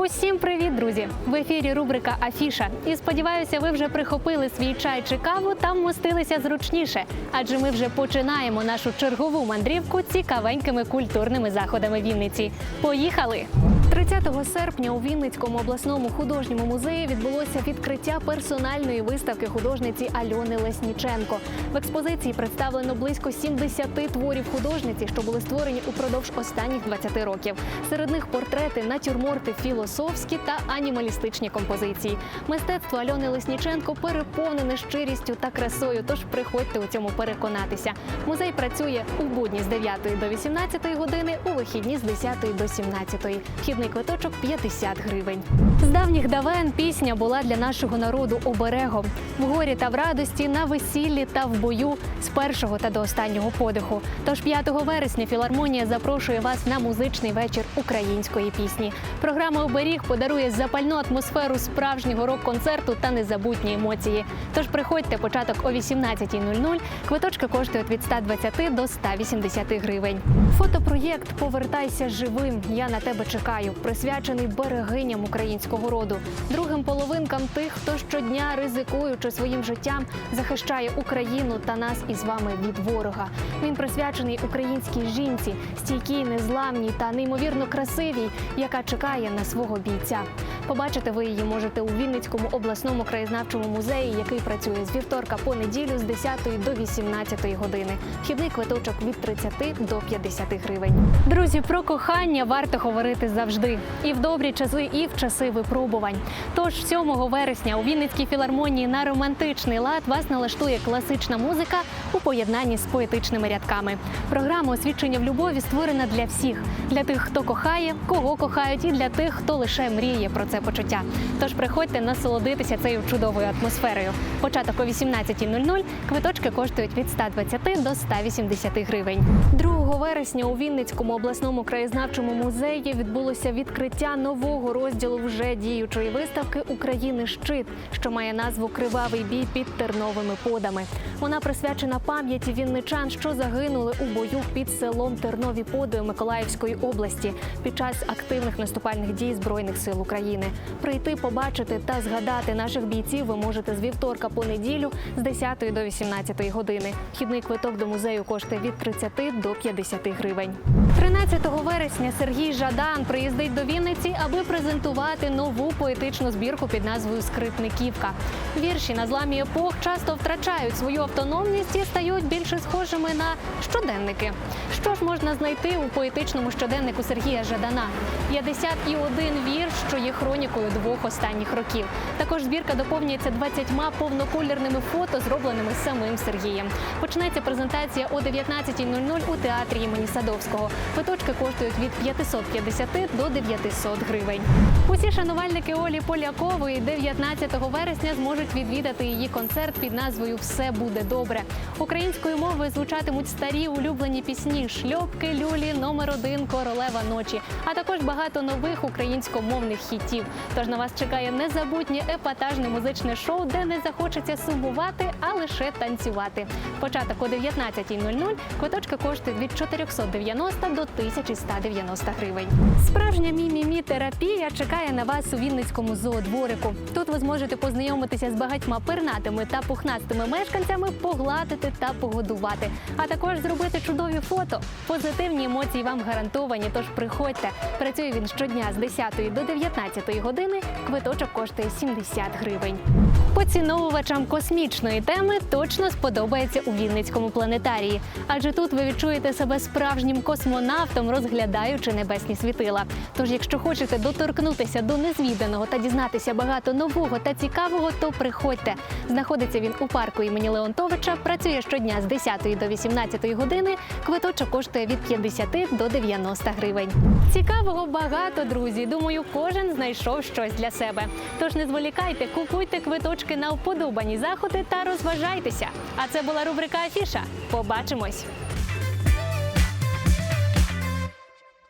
Усім привіт, друзі! В ефірі рубрика Афіша. І сподіваюся, ви вже прихопили свій чай чи каву та вмостилися зручніше. Адже ми вже починаємо нашу чергову мандрівку цікавенькими культурними заходами Вінниці. Поїхали! 30 серпня у Вінницькому обласному художньому музеї відбулося відкриття персональної виставки художниці Альони Лесніченко. В експозиції представлено близько 70 творів художниці, що були створені упродовж останніх 20 років. Серед них портрети, натюрморти, філософські та анімалістичні композиції. Мистецтво Альони Лесніченко переповнене щирістю та красою. Тож приходьте у цьому переконатися. Музей працює у будні з 9 до 18 години, у вихідні з 10 до 17. Вхідний квиточок 50 гривень. З давніх давен пісня була для нашого народу оберегом в горі та в радості, на весіллі та в бою з першого та до останнього подиху. Тож 5 вересня філармонія запрошує вас на музичний вечір української пісні. Програма Оберіг подарує запальну атмосферу справжнього рок-концерту та незабутні емоції. Тож приходьте початок о 18.00. Квиточки коштують від 120 до 180 гривень. Фотопроєкт Повертайся живим. Я на тебе чекаю. Присвячений берегиням українського роду, другим половинкам тих, хто щодня ризикуючи своїм життям, захищає Україну та нас із вами від ворога. Він присвячений українській жінці, стійкій, незламній та неймовірно красивій, яка чекає на свого бійця. Побачити ви її можете у Вінницькому обласному краєзнавчому музеї, який працює з вівторка по неділю з 10 до 18 години. Вхідний квиточок від 30 до 50 гривень. Друзі, про кохання варто говорити завжди і в добрі часи, і в часи випробувань. Тож 7 вересня у Вінницькій філармонії на романтичний лад вас налаштує класична музика у поєднанні з поетичними рядками. Програма освідчення в любові створена для всіх: для тих, хто кохає, кого кохають, і для тих, хто лише мріє про це почуття. Тож приходьте насолодитися цією чудовою атмосферою. Початок о 18.00, квиточки коштують від 120 до 180 гривень. 2 вересня у Вінницькому обласному краєзнавчому музеї відбулося відкриття нового розділу вже діючої виставки України щит, що має назву Кривавий бій під терновими подами. Вона присвячена пам'яті вінничан, що загинули у бою під селом Тернові Поди Миколаївської області під час активних наступальних дій збройних сил України. Прийти, побачити та згадати наших бійців ви можете з вівторка по неділю з 10 до 18 години. Вхідний квиток до музею коштує від 30 до 50 гривень. 13 вересня Сергій Жадан приїздить до Вінниці, аби презентувати нову поетичну збірку під назвою Скрипниківка. Вірші на зламі епох часто втрачають свою автономність і стають більше схожими на щоденники. Що ж можна знайти у поетичному щоденнику Сергія Жадана? 51 вірш, що є хронікою двох останніх років. Також збірка доповнюється 20 повноколірними фото, зробленими самим Сергієм. Почнеться презентація о 19.00 у театрі імені Садовського. Квиточки коштують від 550 до 900 гривень. Усі шанувальники Олі Полякової 19 вересня зможуть відвідати її концерт під назвою Все буде добре. Українською мовою звучатимуть старі улюблені пісні Шльопки, люлі, номер один, королева ночі, а також багато нових українськомовних хітів. Тож на вас чекає незабутнє епатажне музичне шоу, де не захочеться сумувати, а лише танцювати. Початок о 19.00, квиточки коштують від 490 до 1190 гривень. Справжня мімімі терапія чекає на вас у Вінницькому зоодворику. Тут ви зможете познайомитися з багатьма пернатими та пухнастими мешканцями, погладити та погодувати, а також зробити чудові фото. Позитивні емоції вам гарантовані. Тож приходьте. Працює він щодня з 10 до 19 години. Квиточок коштує 70 гривень. Поціновувачам космічної теми точно сподобається у Вінницькому планетарії, адже тут ви відчуєте себе справжнім космонавтом, розглядаючи небесні світила. Тож, якщо хочете доторкнутися до незвіданого та дізнатися багато нового та цікавого, то приходьте. Знаходиться він у парку імені Леонтовича. Працює щодня з 10 до 18 години. Квиточок коштує від 50 до 90 гривень. Цікавого багато, друзі. Думаю, кожен знайшов щось для себе. Тож не зволікайте, купуйте квиточки на вподобані заходи та розважайтеся. А це була рубрика Афіша. Побачимось.